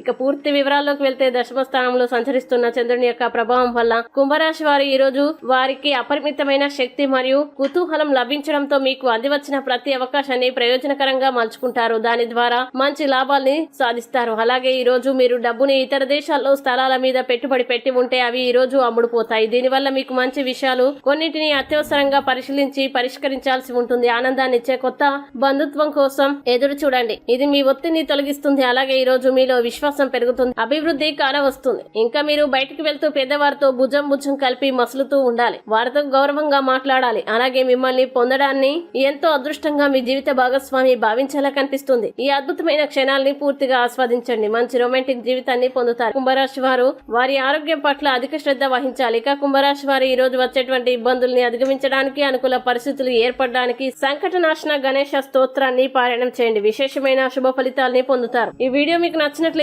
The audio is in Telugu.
ఇక పూర్తి వివరాల్లోకి వెళ్తే దశమ స్థానంలో సంచరిస్తున్న చంద్రుని యొక్క ప్రభావం వల్ల కుంభరాశి వారు ఈ రోజు వారికి అపరిమితమైన శక్తి మరియు కుతూహలం లభించడంతో మీకు అందివచ్చిన ప్రతి అవకాశాన్ని ప్రయోజనకరంగా మలుచుకుంటారు. దాని ద్వారా మంచి లాభాల్ని సాధిస్తారు. అలాగే ఈ రోజు మీరు డబ్బుని ఇతర దేశాల్లో స్థలాల మీద పెట్టుబడి పెట్టి ఉంటే అవి ఈ రోజు అమ్ముడుపోతాయి. దీనివల్ల మీకు మంచి విషయాలు కొన్నింటిని అత్యవసరంగా పరిశీలించి పరిష్కరించాల్సి ఉంటుంది. ఆనందాన్ని ఇచ్చే కొత్త బంధుత్వం కోసం ఎదురు చూడండి ఇది మీ ఒత్తిడిని తొలగిస్తుంది. అలాగే ఈ రోజు మీలో విశ్వాసం పెరుగుతుంది అభివృద్ధి కాల వస్తుంది. ఇంకా మీరు బయటకు వెళ్తూ పెద్దవారితో భుజం భుజం కలిపి మసులుతూ ఉండాలి. వారితో గౌరవంగా మాట్లాడాలి. అలాగే మిమ్మల్ని పొందడాన్ని ఎంతో అదృష్టంగా మీ జీవిత భాగస్వామి భావించేలా కనిపిస్తుంది. ఈ అద్భుతమైన క్షణాల్ని పూర్తిగా ఆస్వాదించండి. మంచి రొమాంటిక్ జీవితాన్ని పొందుతారు. కుంభరాశి వారు వారి ఆరోగ్యం పట్ల అధిక శ్రద్ధ వహించాలి. ఇక కుంభరాశి వారు ఈ రోజు వచ్చేటువంటి ఇబ్బందుల్ని అధిగమించడానికి అనుకూల పరిస్థితులు ఏర్పడడానికి సంకటనాశన గణేష స్తోత్రాన్ని పారాయణం చేయండి. విశేషమైన శుభ ఫలితాల్ని పొందుతారు. ఈ వీడియో మీకు నచ్చినట్లయితే